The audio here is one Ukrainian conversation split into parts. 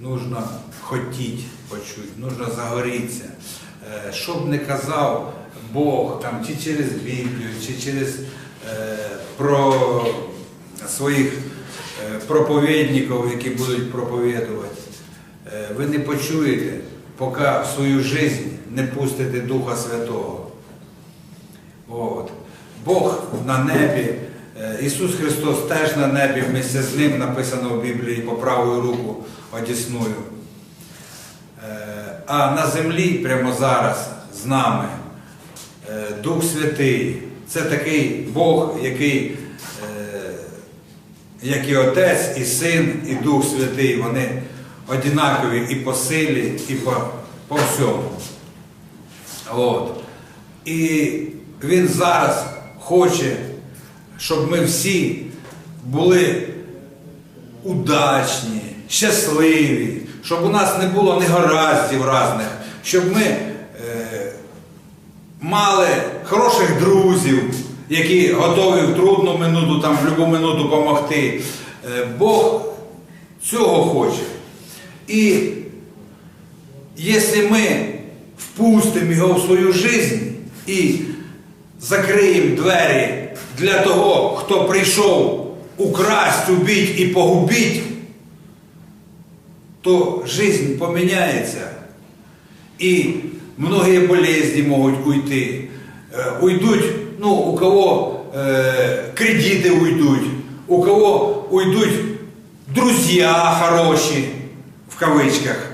нужно хотіти почути, нужно загорітися. Е, Що б не казав Бог, там, чи через Біблію, чи через е, про своїх е, проповідників, які будуть проповідувати, е, ви не почуєте, поки в свою життя не пустите Духа Святого. От. Бог на небі, Ісус Христос теж на небі, вместе з ним написано в Біблії по правою руку одісною. Е, А на землі прямо зараз з нами е, Дух Святий. Це такий Бог, який, е, як і Отець, і Син, і Дух Святий, вони однакові і по силі, і по, по всьому. От. І він зараз хоче, щоб ми всі були удачні, щасливі, щоб у нас не було негараздів різних, щоб ми е, мали хороших друзів, які готові в трудну минуту, там, в будь-яку минуту допомогти. Е, Бог цього хоче. І Якщо ми впустимо його в свою життя і закриємо двері для того, хто прийшов украсть, убити і погубити, то життя поміняється. І многі болезні можуть уйти. Е, Уйдуть, ну, у кого е, кредити уйдуть, у кого уйдуть друзі хороші, в кавичках,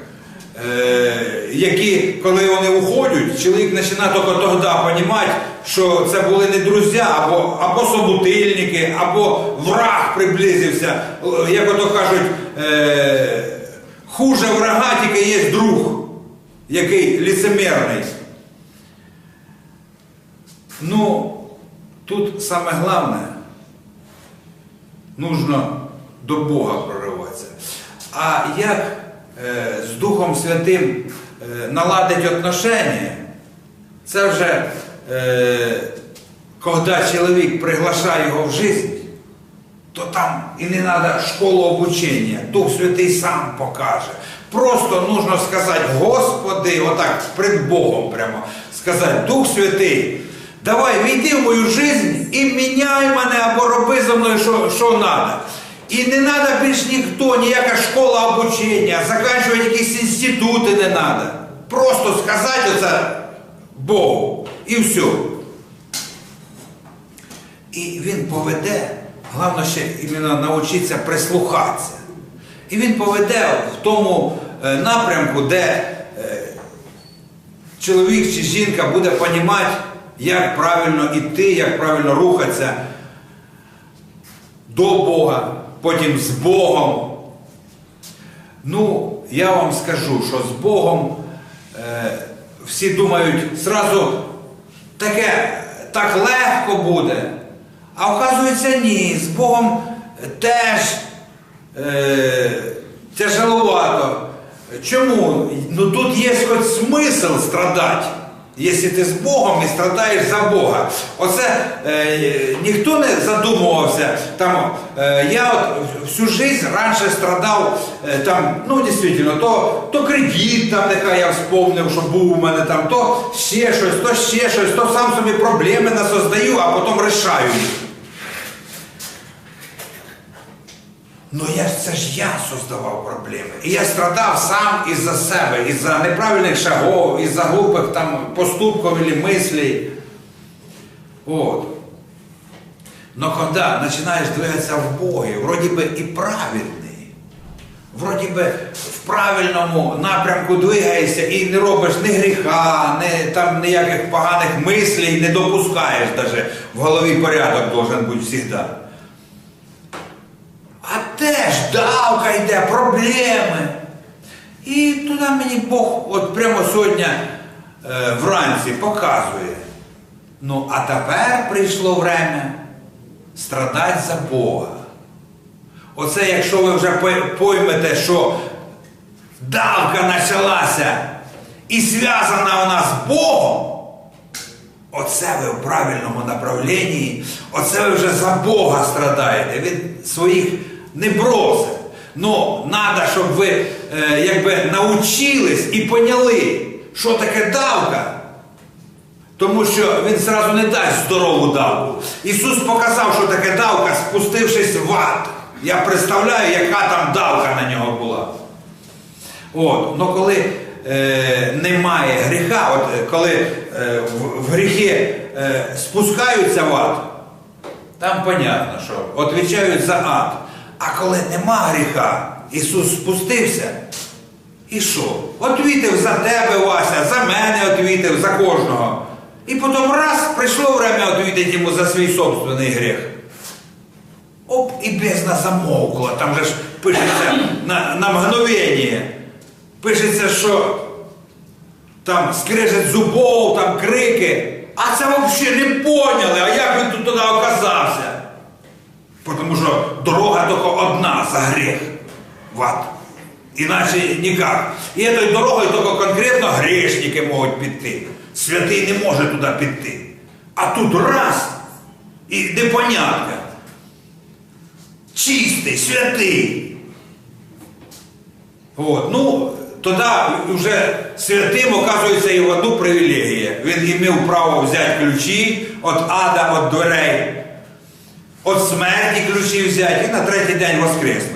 які, коли вони уходять, чоловік починає тільки тоді розуміти, що це були не друзі, або, або собутильники, або враг приблизився. Е, Як ото кажуть, е, хуже врага тільки є друг, який ліцемірний. Ну, тут саме головне, нужно до Бога прориватися. А як е, з Духом Святим е, наладить отношення, це вже е, коли чоловік приглашає його в життя, то там і не треба школу обучення, Дух Святий сам покаже. Просто нужно сказати, Господи, отак перед Богом прямо сказати, Дух Святий, давай війди в мою життя і міняй мене або роби за мною, що треба. І не треба більш ніхто, ніяка школа обучення, заканчувати якісь інститути не треба. Просто сказати оце Богу і все. І він поведе, головне ще іменно навчитися прислухатися. І він поведе в тому е, напрямку, де е, чоловік чи жінка буде розуміти, як правильно йти, як правильно рухатися до Бога, потім з Богом. Ну, я вам скажу, що з Богом е, всі думають, зразу таке так легко буде. А вказується, ні, з Богом теж е, тяжеловато. Чому? Ну тут є хоч смисл страдати. Якщо ти з Богом і страдаєш за Бога. Оце е, ніхто не задумувався. Там, е, я от всю життя раніше страдав, е, там, ну дійсно, то, то кредит, там, нехай я вспомнив, що був у мене там, то ще щось, то ще щось, то сам собі проблеми насоздаю, а потім рішаю їх. Ну я ж це ж я создавав проблеми. І я страдав сам із-за себе, із-за неправильних шагов, із-за глупих там поступків або мислей. От. Но коли починаєш двигатися в Богі, вроді би і праведний, вроді би в правильному напрямку двигаєшся і не робиш ні гріха, ні там ніяких поганих мислей, не допускаєш навіть в голові порядок должен бути завжди. Давка йде, проблеми. І туди мені Бог от прямо сьогодні е, вранці показує. Ну, а тепер прийшло время страдати за Бога. Оце якщо ви вже поймете, що давка почалася і зв'язана вона з Богом, Оце ви в правильному направленні, оце ви вже за Бога страдаєте, він своїх не бросить. Ну, треба, щоб ви е, якби научились і поняли, що таке давка. Тому що він зразу не дасть здорову давку. Ісус показав, що таке давка, спустившись в ад. Я представляю, яка там давка на нього була. От, ну коли е, немає гріха, от е, коли е, в, в гріхи е, спускаються в ад, там понятно, що відповідають за ад. А коли нема гріха, Ісус спустився. І що? Отвітив за тебе, Вася, за мене отвітив, за кожного. І потім раз прийшло время отвітити йому за свій собственний гріх. Оп, і бездна замовкла. Там же ж пишеться на, на мгновення. Пишеться, що там скрежет зубов, там крики. А це взагалі не поняли, а як він тут туди оказався? Тому що дорога тільки одна за гріх. В ад. Іначе ніяк. І цією дорогою тільки конкретно грішники можуть піти. Святий не може туди піти. А тут раз і непонятно. Чистий, святий. От, ну, тоді вже святим, оказується, і в одну привілегія. Він мав право взяти ключі від ада, від дверей, від смерті ключі взяти і на третій день воскреснути.